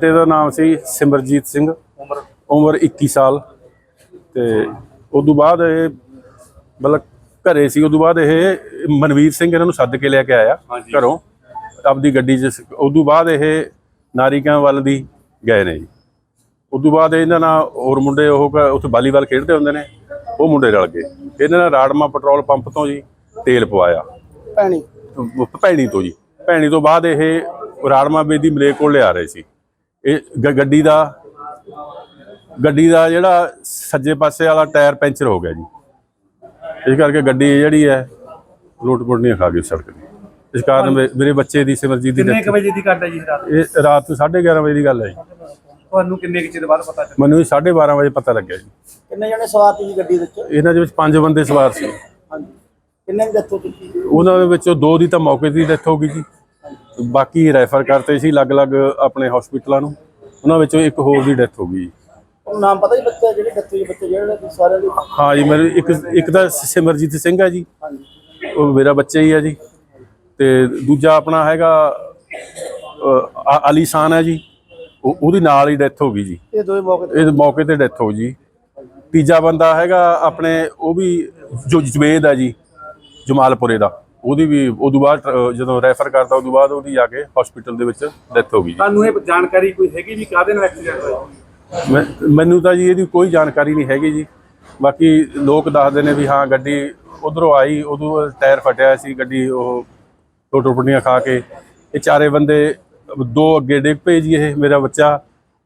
ਬੇਟੇ ਦਾ ਨਾਮ ਸੀ ਸਿਮਰਜੀਤ ਸਿੰਘ। ਉਮਰ? ਉਮਰ 21 ਸਾਲ। ਤੇ ਉਦੋਂ ਬਾਅਦ ਇਹ ਮਤਲਬ ਘਰੇ ਸੀ। ਉਦੋਂ ਬਾਅਦ ਇਹ ਮਨਵੀਰ ਸਿੰਘ ਇਹਨਾਂ ਨੂੰ ਸੱਦ ਕੇ ਲੈ ਕੇ ਆਇਆ। ਘਰੋਂ। ਆਪਦੀ ਗੱਡੀ 'ਚ ਸ- ਉਦੋਂ ਬਾਅਦ ਇਹ ਨਾਰੀਕਾਂ ਵੱਲ ਦੀ ਗਏ ਨੇ ਜੀ। ਉਦੋਂ ਬਾਅਦ ਇਹਨਾਂ ਨਾਲ ਹੋਰ ਮੁੰਡੇ ਉਹ ਉੱਥੇ ਵਾਲੀਬਾਲ ਖੇਡਦੇ ਹੁੰਦੇ ਨੇ। ਉਹ ਮੁੰਡੇ ਰਲ ਗਏ। ਇਹਨਾਂ ਨੇ ਰਾੜਮਾ ਪੈਟਰੋਲ ਪੰਪ ਤੋਂ ਜੀ ਤੇਲ ਪਵਾਇਆ। ਭੈਣੀ। ਭੈਣੀ ਤੋਂ ਜੀ। ਭੈਣੀ ਤੋਂ ਬਾਅਦ ਇਹ ਰਾੜਮਾ ਬੇਦੀ ਮਲੇ ਕੋਲ ਲਿਆ ਰਹੇ ਸੀ। ਇਹ ਗੱਡੀ ਦਾ ਗੱਡੀ ਦਾ ਜਿਹੜਾ ਸੱਜੇ ਪਾਸੇ ਵਾਲਾ ਟਾਇਰ ਪੈਂਚਰ ਹੋ ਗਿਆ ਜੀ। ਇਸ ਕਰਕੇ ਗੱਡੀ ਜਿਹੜੀ ਹੈ ਲੁੱਟ ਪੁੱਟਣੀਆਂ ਖਾ ਗਈ ਸੜਕ ਦੀ। ਇਸ ਕਾਰਨ ਮੇ- ਮੇਰੇ ਬੱਚੇ ਦੀ ਸਿਮਰਜੀਤ ਦੀ ਕਿੰਨੇ death- ਕੁ ਵਜੇ ਦੀ ਘਟਨਾ ਜੀ ਰਾਤ? ਇਹ ਰਾਤ 11:30 ਵਜੇ ਦੀ ਗੱਲ ਹੈ ਜੀ। ਤੁਹਾਨੂੰ ਕਿੰਨੇ ਕੁ ਚਿਰ ਬਾਅਦ ਪਤਾ ਚੱਲਿਆ? ਮੈਨੂੰ 12:30 ਵਜੇ ਪਤਾ ਲੱਗਿਆ ਜੀ। ਕਿੰਨੇ ਜਣੇ ਸਵਾਰ ਸੀ ਜੀ ਗੱਡੀ ਵਿੱਚ? ਇਹਨਾਂ ਦੇ ਵਿੱਚ ਪੰਜ ਬੰਦੇ ਸਵਾਰ ਸੀ। ਹਾਂਜੀ। ਕਿੰਨੇ ਦੀ ਹੋ ਚੁੱਕੀ ਉਹਨਾਂ ਦੇ ਵਿੱਚੋਂ ਦੋ ਦੀ ਤਾਂ ਮੌਕੇ ਤੇ ਡੈਥ ਹੋ ਗਈ ਜੀ। ਬਾਕੀ ਰੈਫਰ ਕਰਤੇ ਸੀ ਅਲੱਗ-ਅਲੱਗ ਆਪਣੇ ਹਸਪੀਟਲਾਂ ਨੂੰ। ਉਹਨਾਂ ਵਿੱਚੋਂ ਇੱਕ ਹੋਰ ਦੀ ਡੈਥ ਹੋ ਗਈ। ਨਾਮ ਪਤਾ ਜੀ ਬੱਚੇ ਜਿਹੜੇ ਡੈਥ ਹੋਈ ਬੱਚੇ ਜਿਹੜੇ ਦੇ? ਹਾਂ ਜੀ ਮੇਰੇ ਇੱਕ ਇੱਕ ਤਾਂ ਸਿਮਰਜੀਤ ਸਿੰਘ ਹੈ ਜੀ। ਉਹ ਮੇਰਾ ਬੱਚਾ ਹੀ ਹੈ ਜੀ। ਤੇ ਦੂਜਾ ਆਪਣਾ ਹੈਗਾ ਅਲੀਸ਼ਾਨ ਹੈ ਜੀ। ਉਹ- ਉਹਦੀ ਨਾਲ ਹੀ ਡੈਥ ਹੋ ਗਈ ਜੀ। ਇਹ ਦੋਵੇਂ ਮੌਕੇ ਤੇ? ਇਹ ਮੌਕੇ ਤੇ ਡੈਥ ਹੋ ਜੀ ਤੀਜਾ ਬੰਦਾ ਹੈਗਾ ਆਪਣੇ ਉਹ ਵੀ ਜੋ ਜਵੇਦ ਹੈ ਜੀ ਜਮਾਲਪੁਰੇ ਦਾ। ਉਹਦੀ ਵੀ ਉਦੋਂ ਬਾਅਦ ਜਦੋਂ ਰੈਫਰ ਕਰਤਾ ਉਦੋਂ ਬਾਅਦ ਉਹਦੀ ਜਾ ਕੇ ਹਸਪੀਟਲ ਦੇ ਵਿੱਚ ਡੈਥ ਹੋ ਗਈ ਜੀ। ਤੁਹਾਨੂੰ ਇਹ ਜਾਣਕਾਰੀ ਕੋਈ ਹੈਗੀ ਵੀ ਕਾਹਦੇ ਨਾਲ ਐਕਸੀਡੈਂਟ ਹੋਇਆ? ਮੈਨੂੰ ਤਾਂ ਜੀ ਇਹਦੀ ਕੋਈ ਜਾਣਕਾਰੀ ਨਹੀਂ ਹੈਗੀ ਜੀ। ਬਾਕੀ ਲੋਕ ਦੱਸਦੇ ਨੇ ਵੀ ਹਾਂ ਗੱਡੀ ਉਧਰੋਂ ਆਈ ਉਦੋਂ ਟਾਇਰ ਫਟਿਆ ਸੀ ਗੱਡੀ ਉਹ ਟੁੱਟ ਟੁੱਟੀਆਂ ਖਾ ਕੇ। ਇਹ ਚਾਰੇ ਬੰਦੇ ਦੋ ਅੱਗੇ ਡਿੱਗ ਪਏ ਜੀ ਇਹ ਮੇਰਾ ਬੱਚਾ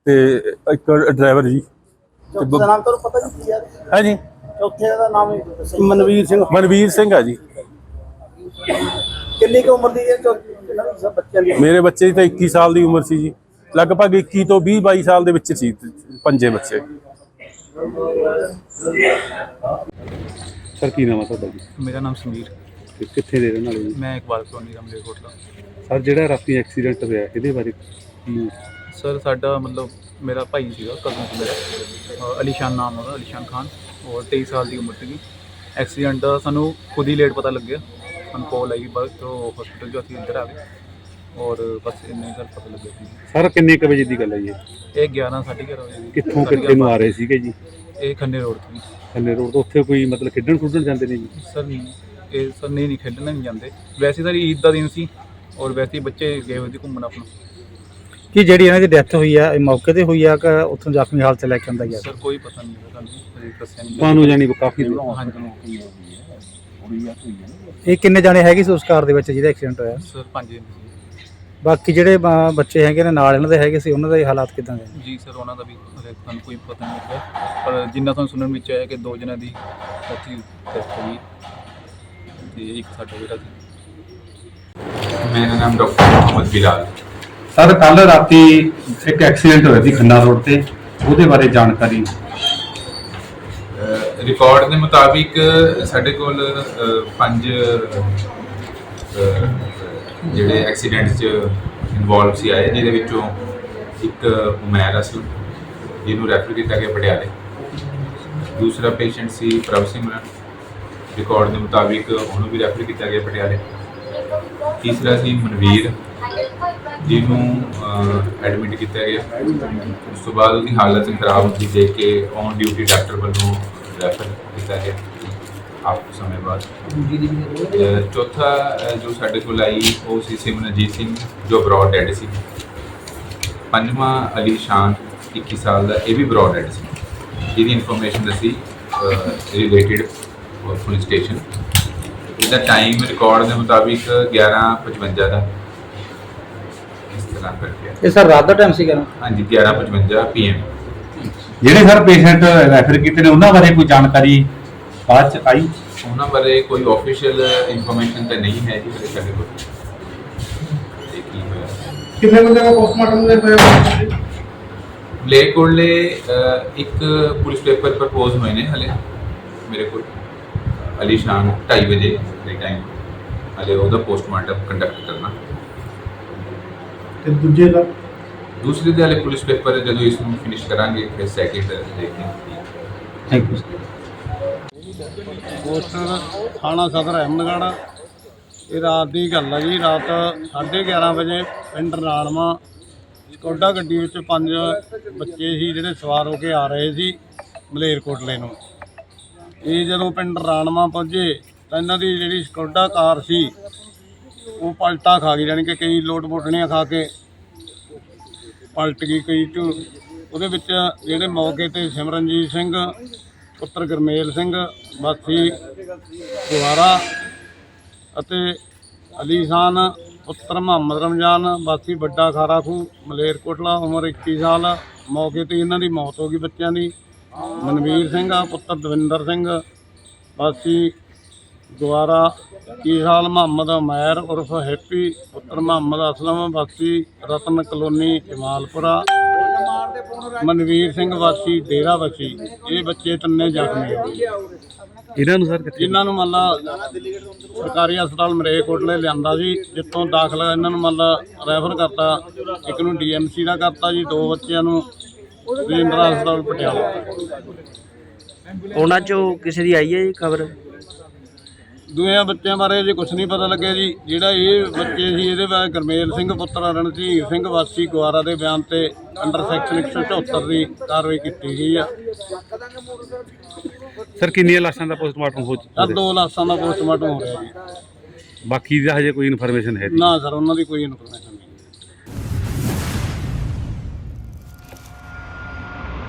ਤੇ ਇੱਕ ਡਰਾਈਵਰ ਜੀ। ਦਾ ਨਾਮ ਤੁਹਾਨੂੰ ਪਤਾ ਜੀ ਕੀ ਹੈ ਹੈ ਜੀ? ਚੌਥੇ ਦਾ ਨਾਮ ਮਨਵੀਰ ਸਿੰਘ। ਮਨਵੀਰ ਸਿੰਘ ਆ ਜੀ। ਕਿੰਨੀ ਕੁ ਉਮਰ ਦੀ ਹੈ? ਚੌਥੇ ਇਹਨਾਂ ਦੀ ਸਭ ਬੱਚਿਆਂ ਦੀ? ਮੇਰੇ ਬੱਚੇ ਦੀ ਤਾਂ 21 ਸਾਲ ਦੀ ਉਮਰ ਸੀ ਜੀ। ਲਗਭਗ 21 ਤੋਂ 20 22 ਸਾਲ ਦੇ ਵਿੱਚ ਸੀ ਪੰਜੇ ਬੱਚੇ। ਸਰ ਕੀ ਨਾਮ ਆ ਤੁਹਾਡਾ ਜੀ? ਮੇਰਾ ਨਾਮ ਸਮੀਰ ਤੇ ਕਿੱਥੇ ਦੇ ਰਹਿਣ ਵਾਲੇ ਜੀ? ਮੈਂ ਇਕਬਾਲ ਕਲੋਨੀ ਦਾ ਮਲੇਰਕੋਟਲਾ ਸਰ ਜਿਹੜਾ ਰਾਤੀ ਐਕਸੀਡੈਂਟ ਹੋਇਆ ਇਹਦੇ ਬਾਰੇ ਕੀ ਸਰ ਸਾਡਾ ਮਤਲਬ ਮੇਰਾ ਭਾਈ ਸੀਗਾ ਕਜ਼ਨ ਸੀ ਮੇਰਾ। ਅਹ ਅਲੀਸ਼ਾਨ ਨਾਮ ਉਹਦਾ ਅਲੀਸ਼ਾਨ ਖਾਨ। ਔਰ 23 ਸਾਲ ਦੀ ਉਮਰ ਸੀਗੀ। ਐਕਸੀਡੈਂਟ ਦਾ ਸਾਨੂੰ ਖੁਦ ਹੀ ਲੇਟ ਪਤਾ ਲੱਗਿਆ। ਸਾਨੂੰ ਕਾਲ ਆਈ ਬਸ ਤੋਂ ਹਸਪੀਟਲ ਜੋ ਅਸੀਂ ਇੱਧਰ ਆ ਗਏ ਔਰ ਬਸ ਇੰਨੇ ਗੱਲ ਪਤਾ ਲੱਗਿਆ ਸੀ ਸਰ ਕਿੰਨੇ ਕੁ ਵਜੇ ਦੀ ਗੱਲ ਹੈ ਜੀ ਇਹ? ਇਹ 11 11:30 ਵਜੇ ਦੀ ਕਿੱਥੋਂ ਸਾਢੇ ਕਿੱਥੇ ਨੂੰ ਆ ਗਿਆਰਾਂ ਰਹੇ ਸੀਗੇ ਜੀ ਇਹ ਖੰਨੇ ਰੋਡ ਤੋਂ ਥੱਲੇ ਰੋਡ ਤੋਂ ਉੱਥੇ ਕੋਈ ਮਤਲਬ ਖੇਡਣ ਖੁੱਡਣ ਜਾਂਦੇ ਨੇ ਜੀ ਸਰ ਇਹ ਸਰ ਨਹੀਂ ਨਹੀਂ ਖੇਡਣ ਨਹੀਂ ਜਾਂਦੇ ਵੈਸੇ ਤਾਂ ਈਦ ਦਾ ਦਿਨ ਸੀ ਔਰ ਵੈਸੇ ਬੱਚੇ ਗਏ ਹੋਏ ਸੀ ਘੁੰਮਣ ਆਪਣਾ ਕਿ ਜਿਹੜੀ ਇਹਨਾਂ ਦੀ ਡੈਥ ਹੋਈ ਆ ਇਹ ਮੌਕੇ ਤੇ ਹੋਈ ਆ ਕਿ ਉੱਥੋਂ ਜ਼ਖਮੀ ਹਾਲਤ ਚ ਲੈ ਕੇ ਆਂਦਾ ਗਿਆ ਸਰ ਕੋਈ ਪਤਾ ਨਹੀਂ ਸਾਨੂੰ ਹਜੇ ਦੱਸਿਆ ਨਹੀਂ ਤੁਹਾਨੂੰ ਜਾਨੀ ਕਾਫੀ ਇਹ ਕਿੰਨੇ ਜਾਣੇ ਹੈਗੇ ਸੀ ਉਸ ਕਾਰ ਦੇ ਵਿੱਚ ਜਿਹਦਾ ਐਕਸੀਡੈਂਟ ਹੋਇਆ? ਸਰ ਪੰਜ ਦਿਨ ਸੀ। ਬਾਕੀ ਜਿਹੜੇ ਬੱਚੇ ਹੈਗੇ ਨੇ ਨਾਲ ਇਹਨਾਂ ਦੇ ਹੈਗੇ ਸੀ ਉਹਨਾਂ ਦੇ ਹਾਲਾਤ ਕਿਦਾਂ ਦੇ? ਜੀ ਸਰ ਉਹਨਾਂ ਦਾ ਵੀ ਸਾਨੂੰ ਕੋਈ ਪਤਾ ਨਹੀਂ ਲੱਗਾ ਪਰ ਜਿੰਨਾ ਤੁਹਾਨੂੰ ਸੁਣਨ ਵਿੱਚ ਆਇਆ ਕਿ ਦੋ ਜਣਾਂ ਦੀ ਉੱਥੇ ਡੈਥ ਹੋ ਗਈ ਤੇ ਇੱਕ ਸਾਡਾ ਜਿਹੜਾ ਸੀ। ਮੇਰਾ ਨਾਮ ਡਾਕਟਰ ਮੁਹੰਮਦ ਬਿਲਾਲ। ਸਰ ਕੱਲ ਰਾਤੀ ਇੱਕ ਐਕਸੀਡੈਂਟ ਹੋਇਆ ਸੀ ਖੰਨਾ ਰੋਡ ਤੇ। ਉਹਦੇ ਬਾਰੇ ਜਾਣਕਾਰੀ ਰਿਕਾਰਡ ਦੇ ਮੁਤਾਬਿਕ ਸਾਡੇ ਕੋਲ ਅਹ, ਪੰਜ ਅਹ, ਜਿਹੜੇ ਐਕਸੀਡੈਂਟ 'ਚ ਇਨਵੋਲਵ ਸੀ ਆਏ ਜਿਹਦੇ ਵਿੱਚੋਂ ਇੱਕ ਉਮੈਰ ਅਸਲ ਜਿਹਨੂੰ ਰੈਫਰ ਕੀਤਾ ਗਿਆ ਪਟਿਆਲੇ। ਦੂਸਰਾ ਪੇਸ਼ੈਂਟ ਸੀ ਪ੍ਰਭ ਸਿਮਰਨ ਰਿਕਾਰਡ ਦੇ ਮੁਤਾਬਿਕ ਉਹਨੂੰ ਵੀ ਰੈਫਰ ਕੀਤਾ ਗਿਆ ਪਟਿਆਲੇ। ਤੀਸਰਾ ਸੀ ਮਨਵੀਰ ਜਿਹਨੂੰ ਐਡਮਿਟ ਕੀਤਾ ਗਿਆ। ਉਸ ਤੋਂ ਬਾਅਦ ਉਹਦੀ ਹਾਲਤ ਖਰਾਬ ਹੁੰਦੀ ਦੇਖ ਕੇ ਔਨ ਡਿਊਟੀ ਡਾਕਟਰ ਵੱਲੋਂ ਰੈਫਰ ਕੀਤਾ ਗਿਆ ਆਪ ਸਮੇਂ ਬਾਅਦ। ਚੌਥਾ ਜੋ ਸਾਡੇ ਕੋਲ ਆਈ ਉਹ ਸੀ ਸਿਮਰਨਜੀਤ ਸਿੰਘ ਜੋ ਬਰੋਡ ਡੈਡ ਸੀ। ਪੰਜਵਾਂ ਅਲੀ ਸ਼ਾਨ 21 ਸਾਲ ਦਾ ਇਹ ਵੀ ਬਰੋਡ ਡੈਡ ਸੀ। ਜਿਹਦੀ ਇਨਫੋਰਮੇਸ਼ਨ ਅਸੀਂ ਰਿਲੇਟਡ ਪੁਲਿਸ ਸਟੇਸ਼ਨ ਇਹਦਾ ਟਾਈਮ ਰਿਕਾਰਡ ਦੇ ਮੁਤਾਬਿਕ 11:55 ਦਾ। ਇਸ ਤਰ੍ਹਾਂ ਕਰਕੇ। ਇਹ ਸਰ ਰਾਤ ਦਾ ਟਾਈਮ ਸੀਗਾ ਨਾ? ਹਾਂਜੀ 11:55 ਪੀਐਮ ਜਿਹੜੇ ਸਰ ਪੇਸ਼ੈਂਟ ਰੈਫਰ ਕੀਤੇ ਨੇ ਉਹਨਾਂ ਬਾਰੇ ਕੋਈ ਜਾਣਕਾਰੀ ਬਾਅਦ ਚ ਆਈ? ਉਹਨਾਂ ਬਾਰੇ ਕੋਈ ਆਫੀਸ਼ੀਅਲ ਇਨਫੋਰਮੇਸ਼ਨ ਤਾਂ ਨਹੀਂ ਹੈ ਜੀ ਮੇਰੇ ਸਾਡੇ ਕੋਲ ਤੇ ਕੀ ਹੋਇਆ। ਕਿੰਨੇ ਬੰਦੇ ਦਾ ਪੋਸਟਮਾਰਟਮ ਦੇ ਹੋਇਆ ਮਲੇਰਕੋਟਲੇ ਅਹ, ਇੱਕ ਪੁਲਿਸ ਪੇਪਰ ਪ੍ਰਪੋਜ਼ ਹੋਏ ਨੇ ਹਲੇ। ਮੇਰੇ ਕੋਲ ਅਲੀ ਸ਼ਾਨ 2:30 ਵਜੇ ਦੇ ਟਾਈਮ ਹਲੇ ਉਹਦਾ ਪੋਸਟਮਾਰਟਮ ਕੰਡਕਟ ਕਰਨਾ। ਤੇ ਦੂਜੇ ਦਾ? ਦੂਸਰੇ ਦੇ ਹਲੇ ਪੁਲਿਸ ਪੇਪਰ ਜਦੋਂ ਇਸ ਨੂੰ ਫਿਨਿਸ਼ ਕਰਾਂਗੇ ਫਿਰ ਸੈਕਿੰਡ ਦੇਖਦੇ ਹਾਂ ਥੈਂਕ ਯੂ ਪੋਸਟਰ ਥਾਣਾ ਸਦਰ ਅਹਿਮਦਗੜ੍ਹ। ਇਹ ਰਾਤ ਦੀ ਗੱਲ ਹੈ ਜੀ ਰਾਤ 11:30 ਵਜੇ ਪਿੰਡ ਰਾਣਵਾ ਸਕੋਡਾ ਗੱਡੀ ਵਿੱਚ ਪੰਜ ਬੱਚੇ ਸੀ ਜਿਹੜੇ ਸਵਾਰ ਹੋ ਕੇ ਆ ਰਹੇ ਸੀ ਮਲੇਰਕੋਟਲੇ ਨੂੰ। ਇਹ ਜਦੋਂ ਪਿੰਡ ਰਾਣਵਾ ਪਹੁੰਚੇ ਤਾਂ ਇਹਨਾਂ ਦੀ ਜਿਹੜੀ ਸਕੋਡਾ ਕਾਰ ਸੀ ਉਹ ਪਲਟਾ ਖਾ ਗਈ ਯਾਨੀ ਕਿ ਕਈ ਲੋਟ ਮੋਟਣੀਆਂ ਖਾ ਕੇ ਪਲਟ ਗਈ ਕਈ ਝੂ ਉਹਦੇ ਵਿੱਚ ਜਿਹੜੇ ਮੌਕੇ ਤੇ ਸਿਮਰਨਜੀਤ ਸਿੰਘ, ਪੁੱਤਰ ਗਰਮੇਲ ਸਿੰਘ ਵਾਸੀ ਗੁਵਾਰਾ ਅਤੇ ਅਲੀ ਖਾਨ, ਪੁੱਤਰ ਮੁਹੰਮਦ ਰਮਜ਼ਾਨ ਵਾਸੀ ਵੱਡਾ ਖਾਰਾ ਖੂ ਮਲੇਰਕੋਟਲਾ ਉਮਰ 21 ਸਾਲ, ਮੌਕੇ ਤੇ ਇਹਨਾਂ ਦੀ ਮੌਤ ਹੋ ਗਈ ਬੱਚਿਆਂ ਦੀ। ਮਨਵੀਰ ਸਿੰਘ ਪੁੱਤਰ ਦਵਿੰਦਰ ਸਿੰਘ ਵਾਸੀ ਦੁਆਰਾ ਕੀ ਸਾਲ ਮੁਹੰਮਦ ਉਮੈਰ ਉਰਫ ਹੈਪੀ ਪੁੱਤਰ ਮੁਹੰਮਦ ਅਸਲਮ ਵਾਸੀ ਰਤਨ ਕਲੋਨੀ ਜਮਾਲਪੁਰਾ ਮਨਵੀਰ ਸਿੰਘ ਵਾਸੀ ਡੇਰਾ ਵਾਸੀ ਇਹ ਬੱਚੇ ਤਿੰਨੇ ਜ਼ਖਮੀ ਹੋ ਗਏ ਇਹਨਾਂ ਨੂੰ ਸਰ ਇਹਨਾਂ ਨੂੰ ਮੰਨ ਲਾ ਸਰਕਾਰੀ ਹਸਪਤਾਲ ਮਰੇਕੋਟਲੇ ਲਿਆਂਦਾ ਸੀ ਜਿੱਥੋਂ ਦਾਖਲ ਇਹਨਾਂ ਨੂੰ ਮੰਨ ਲਾ ਰੈਫਰ ਕਰਤਾ ਇੱਕ ਨੂੰ ਡੀਐਮਸੀ ਦਾ ਕਰਤਾ ਜੀ ਦੋ ਬੱਚਿਆਂ ਨੂੰ ਰਜਿੰਦਰਾ ਹਸਪਤਾਲ ਪਟਿਆਲਾ। ਉਹਨਾਂ ਚੋਂ ਕਿਸੇ ਦੀ ਆਈ ਹੈ ਜੀ ਖਬਰ? ਦੂਆਂ ਬੱਚਿਆਂ ਬਾਰੇ ਜੇ ਕੁਝ ਨਹੀਂ ਪਤਾ ਲੱਗਿਆ ਜੀ। ਜਿਹੜਾ ਇਹ ਬੱਚੇ ਸੀ ਇਹਦੇ ਬਾਰੇ ਗਰਮੇਲ ਸਿੰਘ ਪੁੱਤਰ ਰਣਧੀਰ ਸਿੰਘ ਵਾਸੀ ਗੁਆਰਾ ਦੇ ਬਿਆਨ ਤੇ ਅੰਡਰ ਸੈਕਸ਼ਨ 174 ਦੀ ਕਾਰਵਾਈ ਕੀਤੀ ਗਈ ਆ। ਸਰ ਕਿੰਨੀਆਂ ਲਾਸ਼ਾਂ ਦਾ ਪੋਸਟਮਾਰਟਮ ਹੋ ਆ ਦੋ ਲਾਸ਼ਾਂ ਦਾ ਪੋਸਟਮਾਰਟਮ ਹੋ ਰਿਹਾ ਜੀ। ਬਾਕੀ ਦਾ ਹਜੇ ਕੋਈ ਇਨਫੋਰਮੇਸ਼ਨ ਹੈ ਨਾ। ਸਰ ਉਹਨਾਂ ਦੀ ਕੋਈ ਇਨਫੋਰਮੇਸ਼ਨ